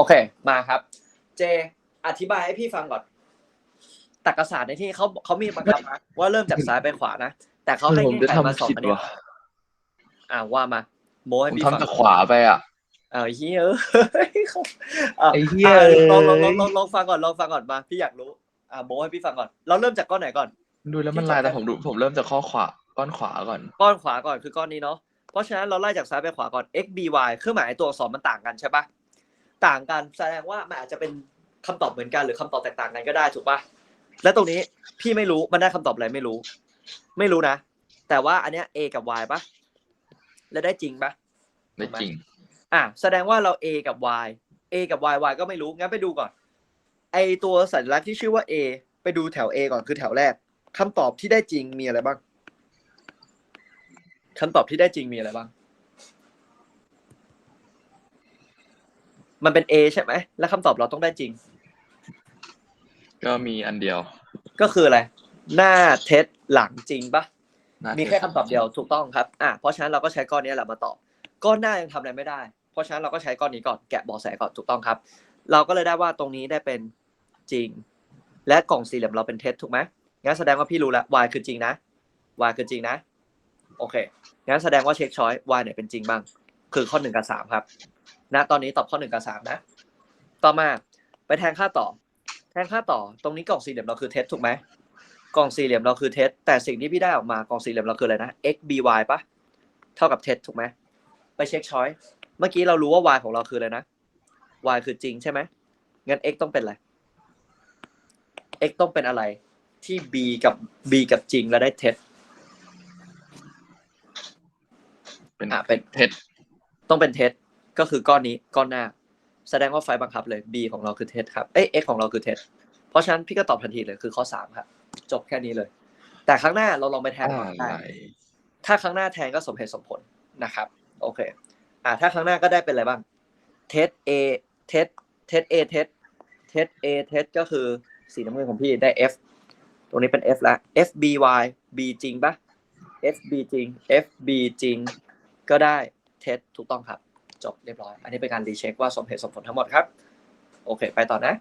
โอเค มาครับ เจ อธิบายให้พี่ฟังก่อนตรรกศาสตร์ในที่เขาเขามีบังคับนะว่าเริ่มจากซ้ายไปขวานะ แต่เขาให้ผมเงื่อจะนไขมาทำสองผิดอันเนี้ยว่ะอ่าว่ามาโมผให้มพี่ฟังทำจากขวาไปอะเออเฮียเอ้ยเขาอะไอ้เหี้ยอะลองลองลเอ้องยลองลองฟังก่อนลองฟังก่อนมา พี่อยากรู้ อ่าโมให้พี่ฟังก่อน เราเริ่มจากก้อนไหนก่อน ดูแล้วมันลายแต่ผมดูผมเริ่มจากข้อขวาก้อนขวาก่อน ก้อนขวาก่อนคือก้อนนี้เนาะเพราะฉะนั้นเราไล่จากซ้ายไปขวาก่อน x b y เครื่องหมายตัวอักษรมันต่างกันใช่ปะ ต่างกันแสดงว่ามันอาจจะเป็นคำตอบเหมือนกันหรือคำตอบแตกต่างกันก็ได้ถูกปะและตรงนี้พี่ไม่รู้มันได้คำตอบอะไรไม่รู้ ไม่รู้นะ แต่ว่าอันเนี้ย a กับ y ปะแล้วได้จริงปะไม่จริง อะแสดงว่าเรา a กับ y a กับ y y ก็ไม่รู้งั้นไปดูก่อน ไอตัวสัญลักษณ์ที่ชื่อว่า a ไปดูแถว a ก่อนคือแถวแรกคำตอบที่ได้จริงมีอะไรบ้างคำตอบที่ได้จริงมีอะไรบ้าง มันเป็น A ใช่ไหม แล้วคำตอบเราต้องได้จริง ก็มีอันเดียว ก็คืออะไร หน้าเท็จหลังจริงปะน่ามีแค่คำตอบเดียวถูกต้องครับ อะเพราะฉะนั้นเราก็ใช้ก้อนนี้แหละมาตอบ ก้อนหน้ายังทำอะไรไม่ได้ เพราะฉะนั้นเราก็ใช้ก้อนนี้ก่อนแกะเบาะแสก่อนถูกต้องครับ เราก็เลยได้ว่าตรงนี้ได้เป็นจริง และกล่องสี่เหลี่ยมเราเป็นเท็จถูกไหมงั้นแสดงว่าพี่รู้แล้ว y คือจริงนะ y คือจริงนะ โอเคงั้นแสดงว่าเช็คช้อย y เนี่ยเป็นจริงบ้าง คือข้อหนึ่งกับสามครับ ณตอนนี้ตอบข้อหนึ่งกับสามนะ ต่อมาไปแทนค่าต่อ แทนค่าต่อ ตรงนี้กล่องสี่เหลี่ยมเราคือเท็จถูกไหมกล่องสี่เหลี่ยมเราคือเท็จแต่สิ่งที่พี่ได้ออกมากล่องสี่เหลี่ยมเราคืออะไรนะ x b y ปะเท่ากับเท็จถูกไหมไปเช็คช้อยเมื่อกี้เรารู้ว่า y ของเราคืออะไรนะ y คือจริงใช่ไหมงั้น x ต้องเป็นอะไร x ต้องเป็นอะไรที่ b กับ b กับจริงแล้วได้เท็จเป็นอะเป็นเท็จต้องเป็นเท็จ ก็คือก้อนนี้ก้อนหน้า แสดงว่าไฟบังคับเลย b ของเราคือเท็จครับเอ้ย x ของเราคือเท็จเพราะฉะนั้นพี่ก็ตอบทันทีเลยคือข้อสามครับจบแค่นี้เลย แต่ครั้งหน้าเราลองไปแทนก่อนอะไรได้ถ้าครั้งหน้าแทนก็สมเหตุสมผลนะครับ โอเค อ่า ถ้าครั้งหน้าก็ได้เป็นอะไรบ้างเทส A เทสเทส A เทสเทส A เทสก็คือสีน้ำเงินของพี่ได้ F ตรงนี้เป็น F แล้ว F B Y B จริงปะ F B จริง F B จริง ก็ได้เทสถูกต้องครับ จบเรียบร้อย อันนี้เป็นการรีเช็คว่าสมเหตุสมผลทั้งหมดครับ โอเค ไปต่อนะ